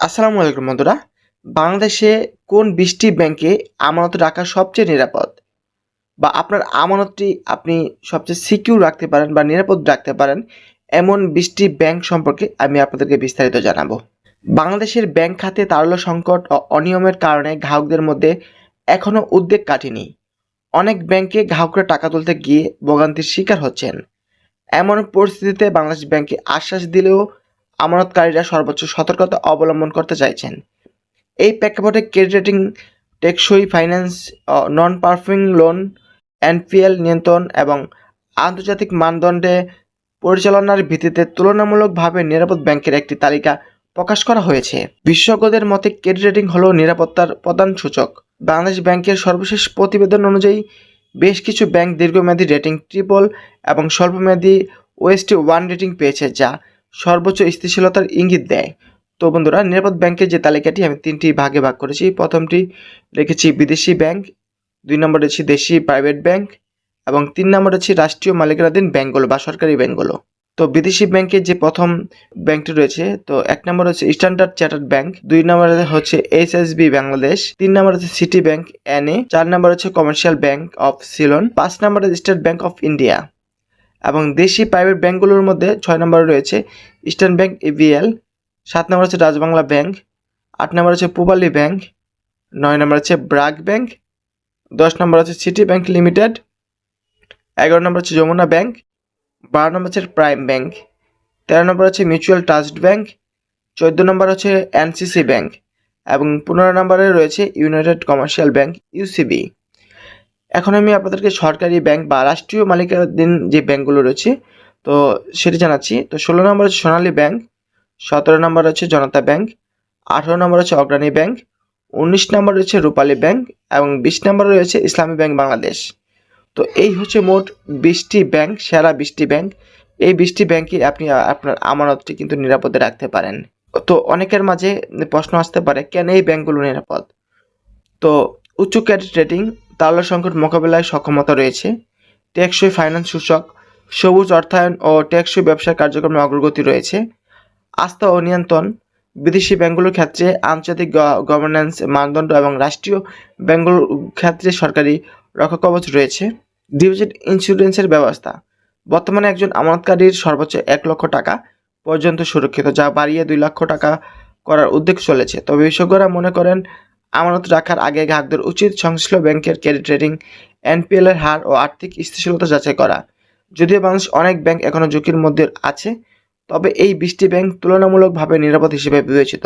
আসসালামু আলাইকুম বন্ধুরা। বাংলাদেশে কোন বিশটি ব্যাংকে আমানত রাখা সবচেয়ে নিরাপদ? বা আপনার আমানতটি আপনি সবচেয়ে সিকিউর রাখতে পারেন বা নিরাপদ রাখতে পারেন, এমন বিশটি ব্যাংক সম্পর্কে আমি আপনাদেরকে বিস্তারিত জানাব। বাংলাদেশের ব্যাংক খাতে তারল্য সংকট ও অনিয়মের কারণে গ্রাহকদের মধ্যে এখনও উদ্বেগ কাটেনি। অনেক ব্যাংকে গ্রাহকরা টাকা তুলতে গিয়ে ভোগান্তির শিকার হচ্ছেন। এমন পরিস্থিতিতে বাংলাদেশ ব্যাংকে আশ্বাস দিলেও আমানতকারীরা সর্বোচ্চ সতর্কতা অবলম্বন করতে চাইছেন। এই প্রেক্ষাপটে ক্রেডিট রেটিং, টেকসই finance non performing loan NPL নিয়ন্ত্রণ এবং আন্তর্জাতিক মানদণ্ডে পরিচালনার ভিত্তিতে তুলনামূলকভাবে নিরাপদ ব্যাংকের একটি তালিকা প্রকাশ করা হয়েছে। বিশেষজ্ঞদের মতে ক্রেডিট রেটিং হল নিরাপত্তার প্রধান সূচক। বাংলাদেশ ব্যাংকের সর্বশেষ প্রতিবেদন অনুযায়ী, বেশ কিছু ব্যাংক দীর্ঘমেয়াদী রেটিং ট্রিপল এবং স্বল্পমেয়াদী ওয়েস্টি ওয়ান রেটিং পেয়েছে, যা সর্বোচ্চ স্থিতিশীলতার ইঙ্গিত দেয়। তো বন্ধুরা, নিরাপদ ব্যাংকের যে তালিকাটি আমি তিনটি ভাগে ভাগ করেছি, প্রথমটি রেখেছি বিদেশি ব্যাংক, দুই নম্বর রয়েছে দেশি প্রাইভেট ব্যাংক, এবং তিন নম্বর রয়েছে রাষ্ট্রীয় মালিকানাধীন ব্যাংকগুলো বা সরকারি ব্যাংকগুলো তো বিদেশি ব্যাংকের যে প্রথম ব্যাংকটি রয়েছে, তো এক নম্বর হচ্ছে স্ট্যান্ডার্ড চার্টার্ড ব্যাংক, দুই নম্বরে হচ্ছে এইচএসবি বাংলাদেশ, তিন নম্বর হচ্ছে সিটি ব্যাংক এনএ চার নম্বর হচ্ছে কমার্শিয়াল ব্যাংক অফ সিলন, পাঁচ নম্বরে স্টেট ব্যাংক অফ ইন্ডিয়া। এবং দেশি প্রাইভেট ব্যাঙ্কগুলোর মধ্যে ছয় নম্বরে রয়েছে ইস্টার্ন ব্যাংক এবিএল সাত নম্বর হচ্ছে রাজবাংলা ব্যাংক আট নম্বর হচ্ছে পূবালী ব্যাংক নয় নম্বর হচ্ছে ব্রাক ব্যাংক দশ নম্বর হচ্ছে সিটি ব্যাংক লিমিটেড এগারো নম্বর হচ্ছে যমুনা ব্যাংক বারো নম্বর হচ্ছে প্রাইম ব্যাংক তেরো নম্বর হচ্ছে মিউচুয়াল ট্রাস্ট ব্যাংক চোদ্দ নম্বর হচ্ছে এনসিসি ব্যাংক এবং পনেরো নম্বরে রয়েছে ইউনাইটেড কমার্শিয়াল ব্যাংক ইউসিবি এখন আমি আপনাদেরকে সরকারি ব্যাংক বা রাষ্ট্রীয় মালিকানাধীন যে ব্যাংকগুলো রয়েছে, তো সেটি জানাচ্ছি। তো ষোলো নম্বর হচ্ছে সোনালী ব্যাংক, সতেরো নম্বর হচ্ছে জনতা ব্যাংক, আঠেরো নম্বর হচ্ছে অগ্রণী ব্যাংক, উনিশ নম্বর রয়েছে রূপালী ব্যাংক এবং বিশ নম্বরে রয়েছে ইসলামী ব্যাংক বাংলাদেশ। তো এই হচ্ছে মোট বিশটি ব্যাংক, সেরা বিশটি ব্যাংক। এই বিশটি ব্যাংকে আপনি আপনার আমানতটি কিন্তু নিরাপদে রাখতে পারেন। তো অনেকের মাঝে প্রশ্ন আসতে পারে, কেন এই ব্যাংকগুলো নিরাপদ? তো উচ্চ ক্রেডিট রেটিং তারল্য সংকট মোকাবেলায় সক্ষমতা রয়েছে। টেকসই ফাইন্যান্স সূচক, সবুজ অর্থায়ন ও টেকসই ব্যবসা কার্যক্রমে অগ্রগতি রয়েছে। আস্থা ও নিয়ন্ত্রণ, বিদেশি ব্যাংকগুলোর ক্ষেত্রে আন্তর্জাতিক গভর্নেন্স মানদণ্ড এবং রাষ্ট্রীয় ব্যাংকগুলোর ক্ষেত্রে সরকারি রক্ষাকবচ রয়েছে। ডিপোজিট ইন্স্যুরেন্সের ব্যবস্থা, বর্তমানে একজন আমানতকারীর সর্বোচ্চ এক লক্ষ টাকা পর্যন্ত সুরক্ষিত, যা বাড়িয়ে দুই লক্ষ টাকা করার উদ্যোগ চলেছে। তবে বিশেষজ্ঞরা মনে করেন আমানত রাখার আগে গ্রাহকদের উচিত সংশ্লিষ্ট ব্যাংকের ক্রেডিট রেটিং এনপিএল এর হার ও আর্থিক স্থিতিশীলতা যাচাই করা। যদিও মানুষ অনেক ব্যাংক এখনও ঝুঁকির মধ্যে আছে, তবে এই বিশটি ব্যাংক তুলনামূলকভাবে নিরাপদ হিসেবে বিবেচিত।